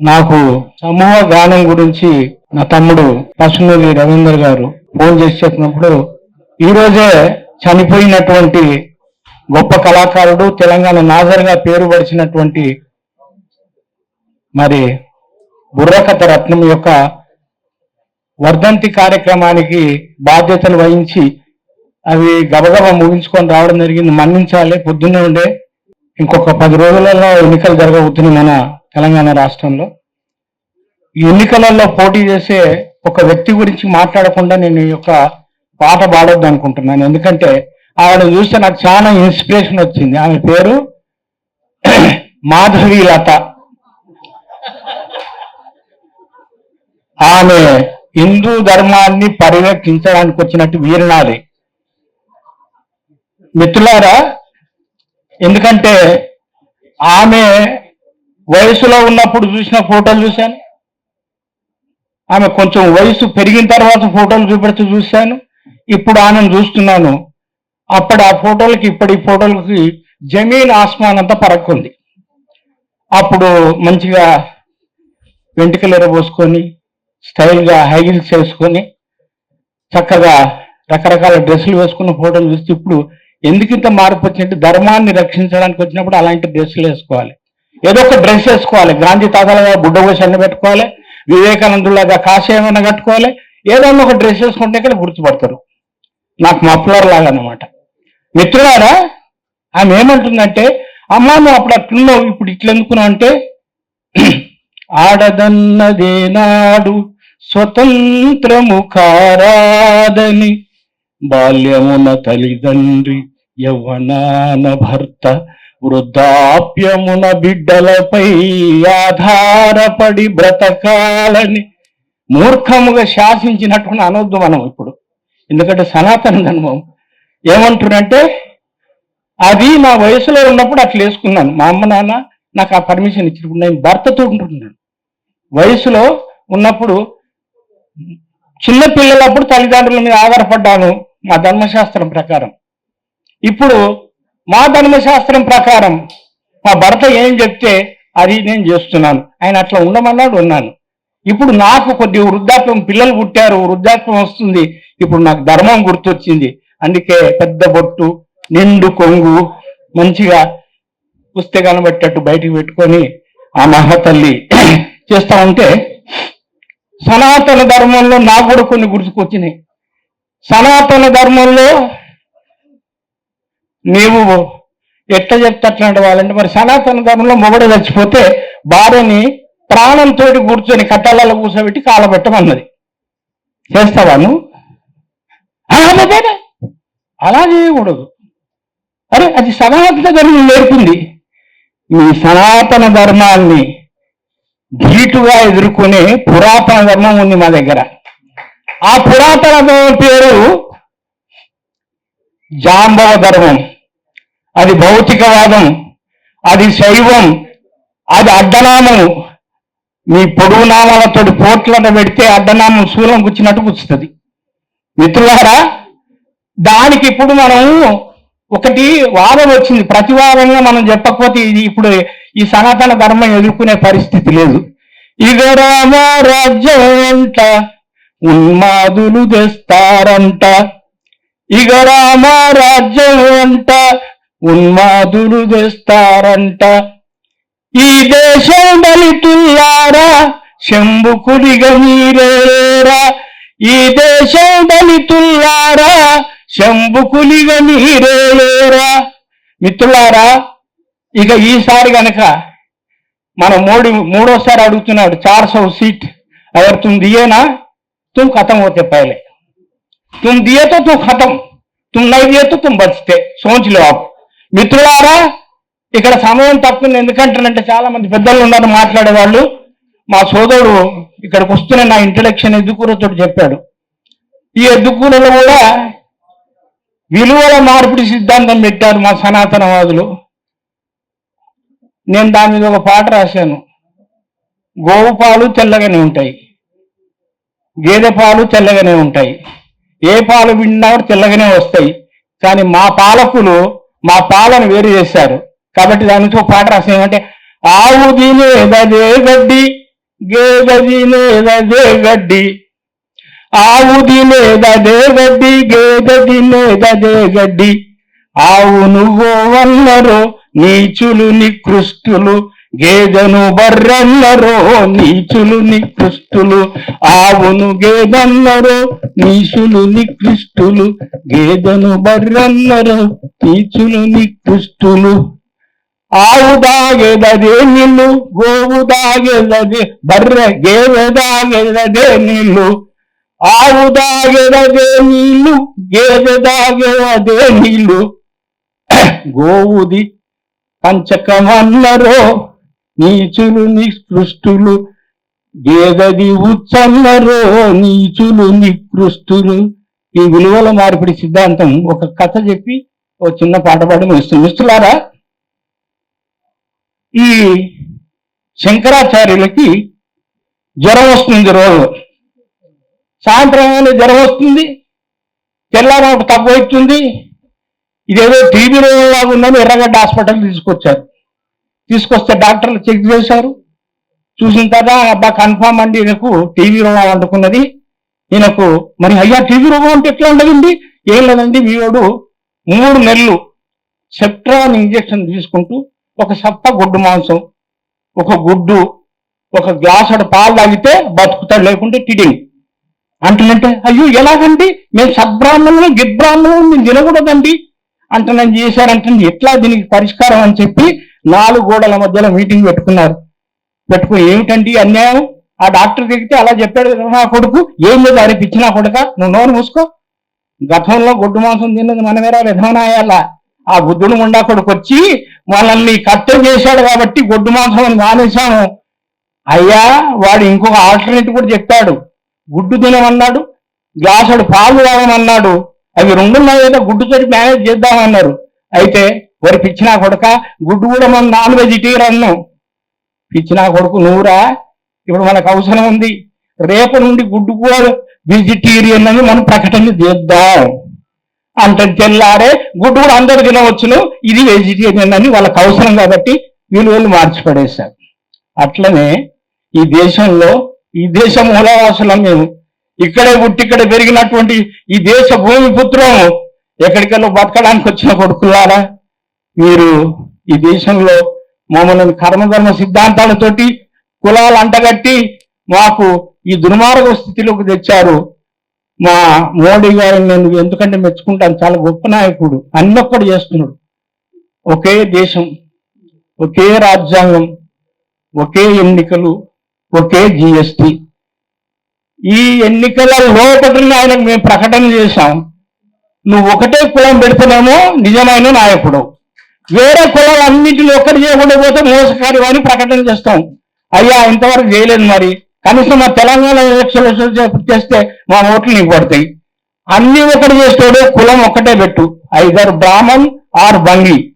నాకు సమూహ గానం గురించి నా తమ్ముడు పసునూరి రవీందర్ గారు ఫోన్ చేసి చెప్పినప్పుడు ఈ రోజే చనిపోయినటువంటి గొప్ప కళాకారుడు తెలంగాణ నాజర్గా పేరు పడిచినటువంటి మరి బుర్రకథ రత్నం యొక్క వర్ధంతి కార్యక్రమానికి బాధ్యతలు వహించి అవి గబగబా ముగించుకొని రావడం జరిగింది. మన్నించాలి. పొద్దున్నే ఉండే ఇంకొక పది రోజులలో ఎన్నికలు జరగబోతున్నాయి మన తెలంగాణ రాష్ట్రంలో. ఈ ఎన్నికలలో పోటీ చేసే ఒక వ్యక్తి గురించి మాట్లాడకుండా నేను ఈ యొక్క పాట పాడొద్దు అనుకుంటున్నాను. ఎందుకంటే ఆవిడ చూస్తే నాకు చాలా ఇన్స్పిరేషన్ వచ్చింది. ఆమె పేరు మాధవి లత. ఆమె హిందూ ధర్మాన్ని పరిరక్షించడానికి వచ్చినట్టు వీరనారి మిత్రులారా ఎందుకంటే ఆమె వయసులో ఉన్నప్పుడు చూసిన ఫోటోలు చూశాను. ఆమె కొంచెం వయసు పెరిగిన తర్వాత ఫోటోలు చూపెడుతూ చూశాను. ఇప్పుడు ఆమెను చూస్తున్నాను. అప్పుడు ఆ ఫోటోలకి ఇప్పటి ఫోటోలకి జమీన్ ఆస్మాన్ అంతా పరక్కుంది. అప్పుడు మంచిగా వెంట్రుకలు ఎరబోసుకొని స్టైల్గా హైగిల్స్ వేసుకొని చక్కగా రకరకాల డ్రెస్సులు వేసుకున్న ఫోటోలు చూస్తే ఇప్పుడు ఎందుకు ఇంత మార్పు వచ్చినట్టు ధర్మాన్ని రక్షించడానికి వచ్చినప్పుడు అలాంటి డ్రెస్సులు వేసుకోవాలి. ఏదో ఒక డ్రెస్ వేసుకోవాలి. గాంధీ తాతలుగా బుడ్డ పోసి అన్న పెట్టుకోవాలి. వివేకానందులాగా కాషాయమైనా కట్టుకోవాలి. ఏదన్నా ఒక డ్రెస్ వేసుకుంటే ఇక్కడ గుర్తుపడతారు. నాకు మఫ్లర్ లాగా అనమాట మిత్రులారా ఆమె ఏమంటుందంటే అమ్మా నువ్వు అప్పుడు అట్లున్నావు ఇప్పుడు ఇట్లెందుకున్నావు అంటే ఆడదన్నదేనాడు స్వతంత్రము కారాదని బాల్యమున తల్లిదండ్రి యవ్వనాన భర్త వృద్ధాప్యమున బిడ్డలపై ఆధారపడి బ్రతకాలని మూర్ఖముగా శాసించినట్టు అనొద్దు మనం ఇప్పుడు. ఎందుకంటే సనాతన ధర్మం ఏమంటున్నంటే అది నా వయసులో ఉన్నప్పుడు అట్లా వేసుకున్నాను. మా అమ్మ నాన్న నాకు ఆ పర్మిషన్ ఇచ్చినప్పుడు నేను భర్తతో ఉంటున్నాను. వయసులో ఉన్నప్పుడు చిన్న పిల్లలప్పుడు తల్లిదండ్రుల మీద ఆధారపడ్డాను. మా ధర్మశాస్త్రం ప్రకారం. ఇప్పుడు మా ధర్మశాస్త్రం ప్రకారం మా భర్త ఏం చెప్తే అది నేను చేస్తున్నాను. ఆయన అట్లా ఉండమన్నాడు ఉన్నాను ఇప్పుడు నాకు కొద్ది వృద్ధాప్యం పిల్లలు పుట్టారు వృద్ధాప్యం వస్తుంది. ఇప్పుడు నాకు ధర్మం గుర్తొచ్చింది. అందుకే పెద్ద బొట్టు నిండు కొంగు మంచిగా పుస్తకాలను పెట్టేట్టు బయటికి పెట్టుకొని ఆ మహాతల్లి చేస్తా ఉంటే సనాతన ధర్మంలో నాకు కూడా కొన్ని గుర్తుకొచ్చినాయి. సనాతన ధర్మంలో నీవు ఎట్లా చెప్తే వాళ్ళంటే మరి సనాతన ధర్మంలో మొగడు చచ్చిపోతే భార్యని ప్రాణంతో కూర్చొని కట్టాలలో కూర్చోబెట్టి కాలబెట్టమన్నది. చేస్తావా నువ్వు? అలాగే అలా చేయకూడదు. అరే అది సనాతన ధర్మం నేర్పింది. మీ సనాతన ధర్మాన్ని ధీటుగా ఎదుర్కొనే పురాతన ధర్మం ఉంది మా దగ్గర. ఆ పురాతన ధర్మం పేరు జాంబవ ధర్మం. అది భౌతికవాదం అది శైవం అది అడ్డనామం. మీ పొడుగు నామాలతో పోట్లను పెడితే అడ్డనామం శూలం గుచ్చినట్టు కూర్చుతుంది మిత్రులారా దానికి ఇప్పుడు మనం ఒకటి వాదం వచ్చింది. ప్రతివాదంగా మనం చెప్పకపోతే ఇది ఇప్పుడు ఈ సనాతన ధర్మం ఎదుర్కొనే పరిస్థితి లేదు. ఇది రామ అంట ఉన్మాదులు తెస్తారంట. ఇక రామారాజ్యం అంట ఉన్మాదులు తెస్తారంట ఈ దేశం దళితుల్లారా శంభుకుడిగా మీరేరా ఈ దేశం దళితుల్లారా శంభుకులిగా మీరేరా మిత్రులారా ఇక ఈసారి గనక మన మోడీ మూడోసారి అడుగుతున్నాడు చార్ సౌ సీట్ అవర్ తుమ్ దియేనా? తుమ్ ఖతం హోతే పైలే. తుమ్ దియేతో తుమ్ ఖతం తుమ్ నై తుమ్ బచ్తే సోచ్ మిత్రులారా ఇక్కడ సమయం తక్కువ ఎందుకంటానంటే చాలా మంది పెద్దలు ఉన్నారు మాట్లాడేవాళ్ళు. మా సోదరుడు ఇక్కడికి వస్తున్న నా ఇంట్రడక్షన్ ఎద్దుకూరతో చెప్పాడు. ఈ ఎద్దుకూరలో కూడా విలువల మార్పిడి సిద్ధాంతం పెట్టారు మా సనాతనవాదులు. నేను దాని మీద ఒక పాట రాశాను. గోవు పాలు తెల్లగానే ఉంటాయి. గేదె పాలు తెల్లగానే ఉంటాయి. ఏ పాలు విన్నా కూడా తెల్లగానే వస్తాయి. కానీ మా పాలకులు మా పాలను వేరు చేశారు. కాబట్టి దాని నుంచి ఒక పాట రాసిన ఏమంటే ఆవు తినేదదే గడ్డి గేద తినేదదే గడ్డి. ఆవు తినేదదే గడ్డి గేద తినేదదే గడ్డి. ఆవు నువ్వు అన్నరో నీచులు నికృష్టులు గేదెను బర్రెల్లరో నీచులు నికృష్టులు. ఆవును గేదన్నరో నీచులు నికృష్టులు. గేదెను బర్రెల్లరో నీచులు నికృష్టులు. ఆవు దాగేదదే నీళ్ళు గోవు దాగేదదే బర్రె గేదె దాగేదదే నీళ్ళు ఆవు దాగేదదే నీళ్ళు గేదె దాగేదదే నీళ్ళు గోవుది పంచకమన్నరో నీచులు నికృష్టులు గేదది ఉచ్చన్నరో నీచులు నికృష్టులు. ఈ విలువల మార్పిడి సిద్ధాంతం ఒక కథ చెప్పి ఒక చిన్న పాట పాడి ముగిస్తుంది. మిస్తులారా ఈ శంకరాచార్యులకి జ్వరం వస్తుంది రోజు. సాయంత్రం జ్వరం వస్తుంది తెల్లారి ఒక తగ్గు అవుతుంది. ఇదేదో టీబీ రోగంలాగా ఉందని ఎర్రగడ్డ హాస్పిటల్ తీసుకొచ్చారు. తీసుకొస్తే డాక్టర్లు చెక్ చేశారు. చూసిన తర్వాత అబ్బా కన్ఫామ్ అండి ఈయనకు టీవీ రోగం అంటుకున్నది ఈయనకు మరి అయ్యా టీవీ రోగం అంటే ఎట్లా ఉండదండి? ఏం లేదండి వీడు మూడు నెలలు సెప్ట్రాన్ ఇంజెక్షన్ తీసుకుంటూ ఒక సప్ప గుడ్డు మాంసం ఒక గుడ్డు ఒక గ్లాసుడు పాలు తాగితే బతుకుతాడు లేకుంటే టిడింగ్ అంటున్నంటే అయ్యో ఎలాగండి? మేము సబ్బ్రాహ్మణులు గిబ్రాహ్మణులు మేము తినకూడదండి. అంటే నేను చేశారంటే ఎట్లా దీనికి పరిష్కారం అని చెప్పి నాలుగు గోడల మధ్యలో మీటింగ్ పెట్టుకున్నారు. పెట్టుకుని ఏమిటండి అన్యాయం? ఆ డాక్టర్ దిగితే అలా చెప్పాడు నా కొడుకు. ఏం లేదు అరే పిచ్చినా కొడుక? నువ్వు నోరు మూసుకో. గతంలో గొడ్డు మాంసం తిన్నది మనమేరా విధానాయాల ఆ బుద్ధుడు ముండా కొడుకు వచ్చి మనల్ని కట్టం చేశాడు కాబట్టి గొడ్డు మాంసం అని మానేశాము అయ్యా వాడు ఇంకొక ఆల్టర్నేటివ్ కూడా చెప్పాడు. గుడ్డు తినమన్నాడు గ్లాసుడు పాలు తాగమన్నాడు. అవి రెండున్నాయి కదా గుడ్డు మేనేజ్ చేద్దామన్నారు. అయితే వరి పిచ్చినా కొడుక గుడ్డు కూడా మనం నాన్ వెజిటేరియన్ పిచ్చినా కొడుకు నూరా? ఇప్పుడు మనకు అవసరం ఉంది. రేపు నుండి గుడ్డు కూడా వెజిటేరియన్ అని మనం ప్రకటన చేద్దాం. అంటే తెల్లారే గుడ్డు కూడా అందరు తినవచ్చును. ఇది వెజిటేరియన్ అని వాళ్ళకి అవసరం కాబట్టి వీళ్ళు వెళ్ళి మార్చి పడేశారు అట్లనే ఈ దేశంలో ఈ దేశ మూలవాసులం మేము ఇక్కడే పుట్టి ఇక్కడ పెరిగినటువంటి ఈ దేశ భూమి పుత్రం ఎక్కడికెళ్ళో బతకడానికి వచ్చిన కొడుకులారా? మీరు ఈ దేశంలో మమ్మల్ని కర్మధర్మ సిద్ధాంతాలతోటి కులాలు అంటగట్టి మాకు ఈ దుర్మార్గ స్థితిలోకి తెచ్చారు. మా మోడీ గారిని నేను ఎందుకంటే మెచ్చుకుంటాను చాలా గొప్ప నాయకుడు అన్నొక్కడు చేస్తున్నాడు. ఒకే దేశం ఒకే రాజ్యాంగం ఒకే ఎన్నికలు ఒకే జిఎస్టి. ఈ ఎన్నికల లోపటిని ఆయనకు మేము ప్రకటన చేశాం. నువ్వు ఒకటే కులం పెడుతున్నామో నిజమైన నాయకుడు వేరే కులాలు అన్నింటిని ఒక్కటి చేయకుండా పోతే మోసకారి అని ప్రకటన చేస్తాం. అయ్యా ఇంతవరకు చేయలేదు మరి. కనీసం మా తెలంగాణ ఎలక్షన్ చేస్తే మా ఓట్లు నీకు పడతాయి అన్ని ఒకటి చేస్తాడు కులం ఒక్కటే పెట్టు. ఐదర్ బ్రాహ్మణ్ ఆర్ బంగి.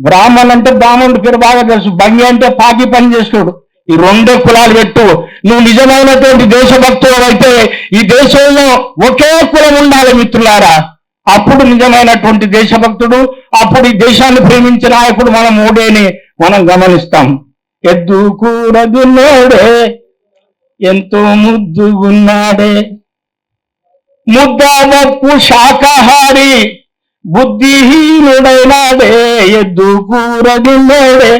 బ్రాహ్మణ్ అంటే బ్రాహ్మణుడి పేరు బాగా తెలుసు. బంగి అంటే పాకి పని చేస్తాడు ఈ రెండే కులాలు పెట్టు. నువ్వు నిజమైనటువంటి దేశభక్తుడు అయితే ఈ దేశంలో ఒకే కులం ఉండాలి మిత్రులారా. అప్పుడు నిజమైనటువంటి దేశభక్తుడు అప్పుడు ఈ దేశాన్ని ప్రేమించిన నాయకుడు మనం ఓడేని మనం గమనిస్తాం ఎద్దు కూర నోడే ఎంతో ముద్దుగున్నాడే ముద్దాదప్పు శాకాహారి బుద్ధిహీనుడైనాడే ఎద్దు కూర దిన్నోడే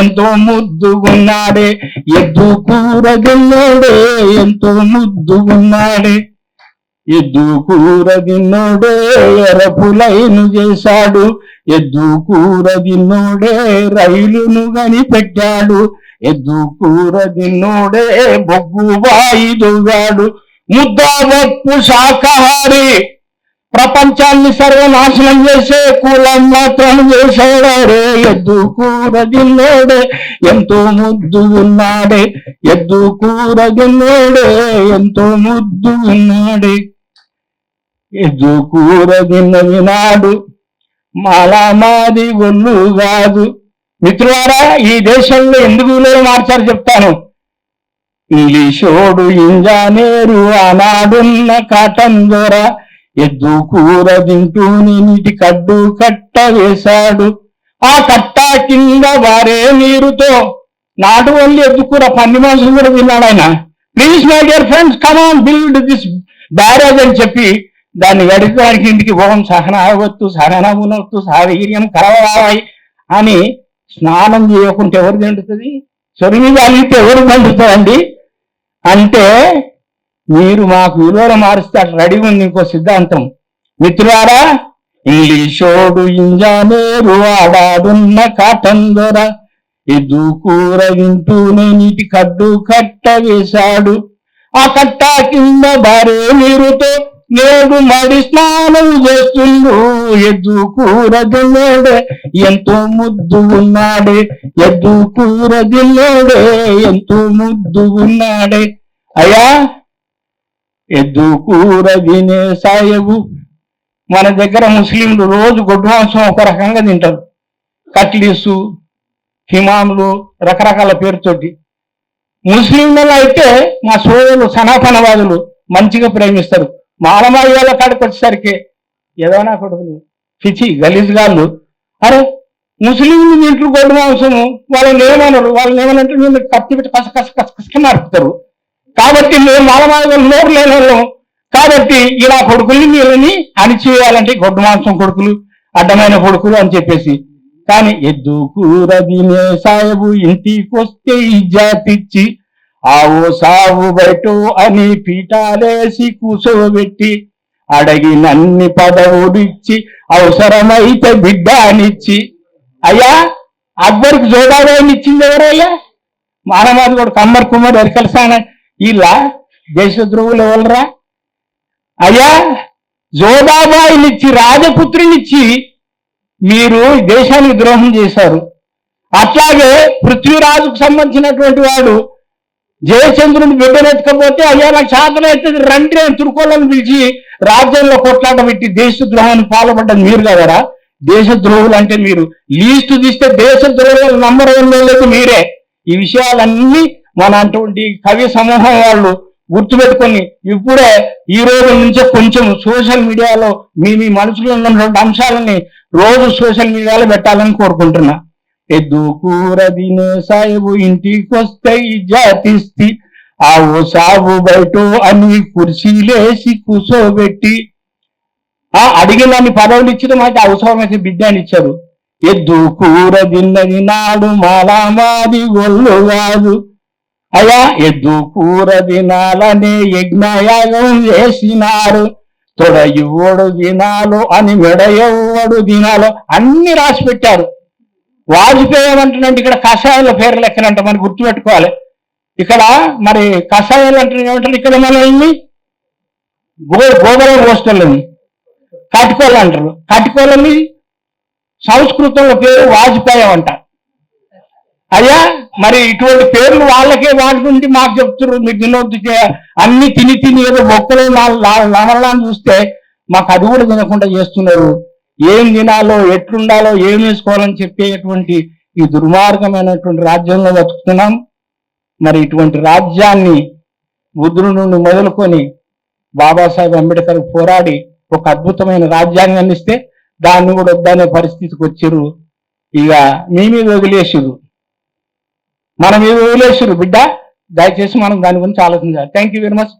ఎంతో ముద్దుగున్నాడే ఎద్దు కూర దిన్నోడే ఎంతో ముద్దుగున్నాడే ఎద్దు కూర ఎరపులైను చేశాడు. ఎద్దు కూర రైలును కనిపెట్టాడు ఎద్దు కూర బొగ్గు బాయి దువ్వాడు. ముద్దాబొప్పు శాకాహారి ప్రపంచాన్ని సర్వనాశనం చేసే కులం మాత్రం చేసేవాడే ఎద్దు కూరగిన్నోడే ఎంతో ముద్దు ఉన్నాడే. ఎద్దు కూరగిన్నోడే ఎంతో ముద్దు ఉన్నాడే. ఎద్దు కూరగిన్న వినాడు మాలా మాది ఒళ్ళు కాదు. మిత్రులారా ఈ దేశంలో ఎందుకు విలువలు మార్చారు చెప్తాను? ఇంగ్లీషోడు ఇంజనీరు ఆనాడున్న కాటన్ ద్వారా ఎద్దు కూర తింటూ నీటి కడ్డు కట్ట వేశాడు ఆ కట్ట కింద వారే నీరుతో నాటు ఓన్లీ ఎద్దుకూర పన్ని మాంసం కూడా తిన్నాడు ఆయన. Please my dear friends come on build this barrage అని చెప్పి దాన్ని గడిపడానికి ఇంటికి ఓం సహనావత్తు సహనమునొత్తు సహవీర్యం కలవరావాయి అని స్నానం చేయకుంటే ఎవరు దండుతుంది? చొరిమి కలిగితే ఎవరు దండుతుందండి అంటే మీరు మాకు విలువలు మారుస్తే అట్లా రెడీ ఉంది ఇంకో సిద్ధాంతం. మిత్రులారా ఇంగ్లీషోడు ఇంజానేరు ఆడాడున్న కాటన్ దొర ఎద్దు కూర వింటూనే నీటి కడ్డు కట్ట వేశాడు. ఆ కట్ట కింద భారే నీరుతో నేడు మడి స్నానం చేస్తుండు. ఎద్దు కూర తిన్నాడే ఎంతో ముద్దు ఉన్నాడే. ఎద్దు కూర తిన్నాడే ఎంతో ముద్దు ఉన్నాడే. అయ్యా ఎద్దు కూర తినే సాయబు మన దగ్గర ముస్లింలు రోజు గొడ్డు మాంసం ఒక రకంగా తింటారు. కట్లీసు హిమాములు రకరకాల పేరుతోటి. ముస్లింలలో అయితే మా సోదరులు సనాతనవాదులు మంచిగా ప్రేమిస్తారు. మాలమాయ్యాల కాడికి వచ్చేసరికి ఏదైనా కొడుకులు పిచ్చి గలీజ్గాళ్ళు అరే ముస్లింలు ఇంట్లో గొడ్డు మాంసము వాళ్ళని ఏమన్నారు వాళ్ళని ఏమనంటే నేను కత్తి పెట్టి కస కస కస కసకి నరుకుతారు కాబట్టి మేము మాలమాయాలు నోరు లేని కాబట్టి ఇలా కొడుకుల్ని మీరుని అణిచివేయాలంటే గొడ్డు మాంసం కొడుకులు అడ్డమైన కొడుకులు అని చెప్పేసి. కానీ ఎద్దు కూర సాయబు ఇంటికొస్తే ఇజ్జాతిచ్చి ఆవు సావు బయట అని పీఠాలేసి కూసోబెట్టి అడిగినన్ని పదవుడిచ్చి అవసరమైతే బిడ్డ అనిచ్చి అయ్యా అక్బర్కి జోదాబాయిని ఇచ్చింది ఎవరయ్యా? మానవాది కూడా కమ్మర్ కుమార్ ఎరకలసాన ఇలా దేశద్రోహులు ఎవరురా అయ్యా జోదాబాయినిచ్చి రాజపుత్రినిచ్చి మీరు దేశానికి ద్రోహం చేశారు అట్లాగే పృథ్వీరాజుకు సంబంధించినటువంటి వాడు జయచంద్రుని బిడ్డనెత్తకపోతే అయ్యా నాకు శాతం అవుతుంది రండి అని తురుకోళ్ళని పిలిచి రాజ్యంలో కొట్లాట పెట్టి దేశద్రోహాన్ని పాల్పడ్డది మీరు కదరా దేశద్రోహులు అంటే మీరు లీస్ట్ తీస్తే దేశద్రోహులు నంబర్ వన్ లేదు మీరే ఈ విషయాలన్నీ మన అటువంటి కవి సమూహం వాళ్ళు గుర్తుపెట్టుకొని ఇప్పుడే ఈ రోజు నుంచే కొంచెం సోషల్ మీడియాలో మీ మీ మనసులో ఉన్నటువంటి అంశాలని రోజు సోషల్ మీడియాలో పెట్టాలని కోరుకుంటున్నా. ఎద్దు కూర దినే సాయబు ఇంటికి వస్తే జాతిస్తి ఆవు సాబు బయట అని కుర్చీలేసి కూసోబెట్టి. ఆ అడిగినన్ని పదవులు ఇచ్చడం అయితే అవసరమైతే బిడ్డని ఇచ్చారు. ఎద్దు కూర తిన్నది నాడు మాలామాది ఒళ్ళు కాదు. అయ్యా ఎద్దు కూర తినాలనే యజ్ఞయాగం చేసినారు తొడ ఎవడు దినాలు అని మెడ ఎవడు దినాలు అన్ని రాసి పెట్టారు. వాజ్పేయి ఏమంటున్నాడు ఇక్కడ కషాయాల పేర్లు ఎక్కనంట మనం గుర్తుపెట్టుకోవాలి. ఇక్కడ మరి కషాయాలు అంటున్నాడు ఏమంటారు? ఇక్కడ మనల్ని గో గోబరం పోస్టర్లని కటికోలు అంటారు. కటికోలని సంస్కృతంలో పేరు వాజ్పేయం అంట అయ్యా మరి ఇటువంటి పేర్లు వాళ్ళకే వాడుతుంటే మాకు చెప్తున్నారు మీరు తినొద్దు అన్ని తిని తిని ఏదో మొక్కలు నమలని చూస్తే మాకు అది కూడా తినకుండా చేస్తున్నారు. ఏం తినాలో ఎట్లుండాలో ఏం వేసుకోవాలని చెప్పేటువంటి ఈ దుర్మార్గమైనటువంటి రాజ్యంలో బతుకుతున్నాం. మరి ఇటువంటి రాజ్యాన్ని బుద్ధుడు నుండి మొదలుకొని బాబాసాహెబ్ అంబేద్కర్ పోరాడి ఒక అద్భుతమైన రాజ్యాంగాన్ని ఇస్తే దాన్ని కూడా వద్దనే పరిస్థితికి వచ్చారు ఇక మీ మీద వదిలేసారు మనం ఏమి వదిలేసారు బిడ్డ. దయచేసి మనం దాని గురించి ఆలోచించాలి. Thank you very much